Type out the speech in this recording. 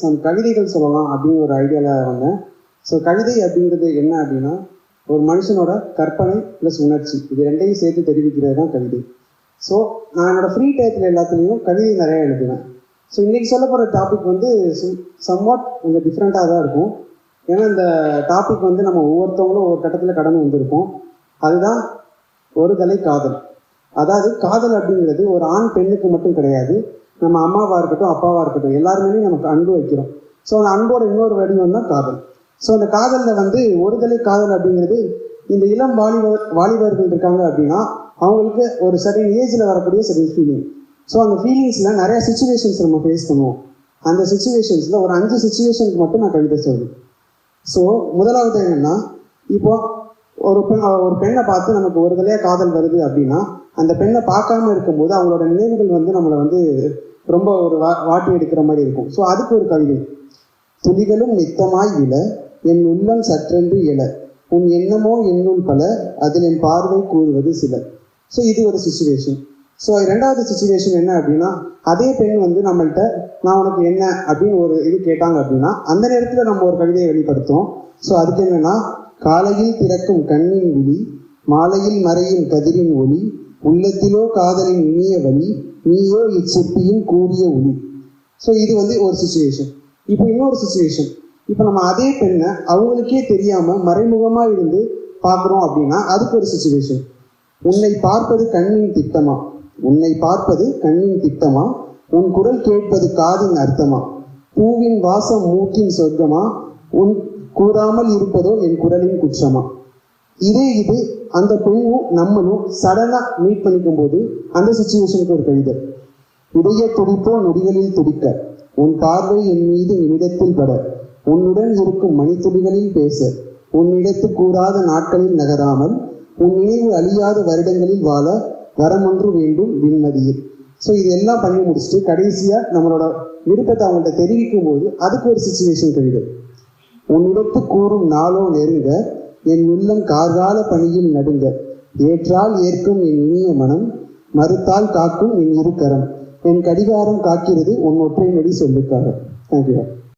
Some கவிதைகள் சொல்லலாம் அப்படின்னு ஒரு ஐடியாவில் வந்தேன். ஸோ கவிதை அப்படிங்கிறது என்ன அப்படின்னா ஒரு மனுஷனோட கற்பனை ப்ளஸ் உணர்ச்சி இது ரெண்டையும் சேர்த்து தெரிவிக்கிறது தான் கவிதை. ஸோ நான் என்னோட ஃப்ரீ டயத்தில் எல்லாத்துலேயும் கவிதை நிறைய எழுதுவேன். ஸோ இன்றைக்கி சொல்ல போகிற டாபிக் வந்து சம்வாட் கொஞ்சம் டிஃப்ரெண்ட்டாக தான் இருக்கும். ஏன்னா இந்த டாபிக் வந்து நம்ம ஒவ்வொருத்தவங்களும் ஒவ்வொரு கட்டத்தில் கடந்து வந்திருக்கோம். அதுதான் ஒரு தலை காதல். அதாவது காதல் அப்படிங்கிறது ஒரு ஆண் பெண்ணுக்கு மட்டும் கிடையாது நம்ம அம்மாவாக இருக்கட்டும் அப்பாவாக இருக்கட்டும் எல்லாருமே நமக்கு அன்பு வைக்கிறோம். ஸோ அந்த அன்போட இன்னொரு வடிவம் தான் காதல். ஸோ அந்த காதலில் வந்து ஒருதலை காதல் அப்படிங்கிறது இந்த இளம் வாலிபர் வாலிபர்கள் இருக்காங்க அப்படின்னா அவங்களுக்கு ஒரு சர்டன் ஏஜில் வரக்கூடிய சர்டன் ஃபீலிங் ஸோ அந்த ஃபீலிங்ஸில் நிறைய சுச்சுவேஷன்ஸ் நம்ம ஃபேஸ் பண்ணுவோம். அந்த சுச்சுவேஷன்ஸில் ஒரு அஞ்சு சுச்சுவேஷனுக்கு மட்டும் நான் கவிதை சொல்லுவேன் ஸோ முதலாவது என்னென்னா இப்போ ஒரு பெண் ஒரு பெண்ணை பார்த்து நமக்கு ஒரு தலையாக காதல் வருது அப்படின்னா அந்த பெண்ணை பார்க்காம இருக்கும்போது அவங்களோட நினைவுகள் வந்து நம்மளை வந்து ரொம்ப ஒரு வா வாட்டி எடுக்கிற மாதிரி இருக்கும். ஸோ அதுக்கு ஒரு கவிதை. துளிகளும் நித்தமாய் விழ என் உள்ளம் சற்றென்று எழ. உன் எண்ணமோ என்னும் பல அதில் என் பார்வை கூறுவது சில. ஸோ இது ஒரு சுச்சுவேஷன் ஸோ ரெண்டாவது சுச்சுவேஷன் என்ன அப்படின்னா அதே பெண் வந்து நம்மள்கிட்ட நான் உனக்கு என்ன? அப்படின்னு ஒரு இது கேட்டாங்க அப்படின்னா அந்த நேரத்தில் நம்ம ஒரு கவிதையை வெளிப்படுத்துவோம். ஸோ அதுக்கு என்னென்னா காலையில் திறக்கும் கண்ணின் விழி மாலையில் மறையும் கதிரின் ஒளி உள்ளத்திலோ காதலின் இனிய வழி நீயோ இச்சிற்பியின் கூறிய ஒளி. ஸோ இது வந்து ஒரு சுச்சுவேஷன் இப்போ இன்னொரு சுச்சுவேஷன் இப்போ நம்ம அதே பெண்ணை அவங்களுக்கே தெரியாம மறைமுகமா இருந்து பார்க்குறோம் அப்படின்னா அதுக்கு ஒரு சுச்சுவேஷன் உன்னை பார்ப்பது கண்ணின் திட்டமா? உன்னை பார்ப்பது கண்ணின் திட்டமா? உன் குரல் கேட்பது காதின் அர்த்தமா? பூவின் வாசம் மூக்கின் சொர்க்கமா? உன் கூறாமல் இருப்பதோ என் குரலின் குற்றமா? இதே இது அந்த பெண்ணும் நம்மளும் சடனா மீட் பண்ணிக்கும் போது அந்த சுச்சுவேஷனுக்கு ஒரு கவிதை இதய துடிப்போ நொடிகளில் துடிக்க. உன் பார்வை என் மீது நிமிடத்தில் பட. உன்னுடன் இருக்கும் மணித்துளிகளில் பேச. உன்னிடத்து கூறாத நாட்களில் நகராமல். உன் நினைவு அழியாத வருடங்களில் வாழ. வரமொன்று வேண்டும் விண்மதியில். ஸோ இது எல்லாம் பண்ணி முடிச்சுட்டு கடைசியாக நம்மளோட விருப்பத்தை அவங்கள்ட்ட தெரிவிக்கும் போது அதுக்கு ஒரு சுச்சுவேஷன் கவிதை உன்னிடத்து கூறும் நாளோ நெருங்க என் உள்ளம் கார்கால பணியில் நடுங்க. ஏற்றால் ஏற்கும் என் இனிய மனம் மறுத்தால் காக்கும் என் இருக்கரம் என் கடிகாரம் காக்கிறது உன் ஒற்றை நொடி சொல்லுக்காக. தேங்க்யூ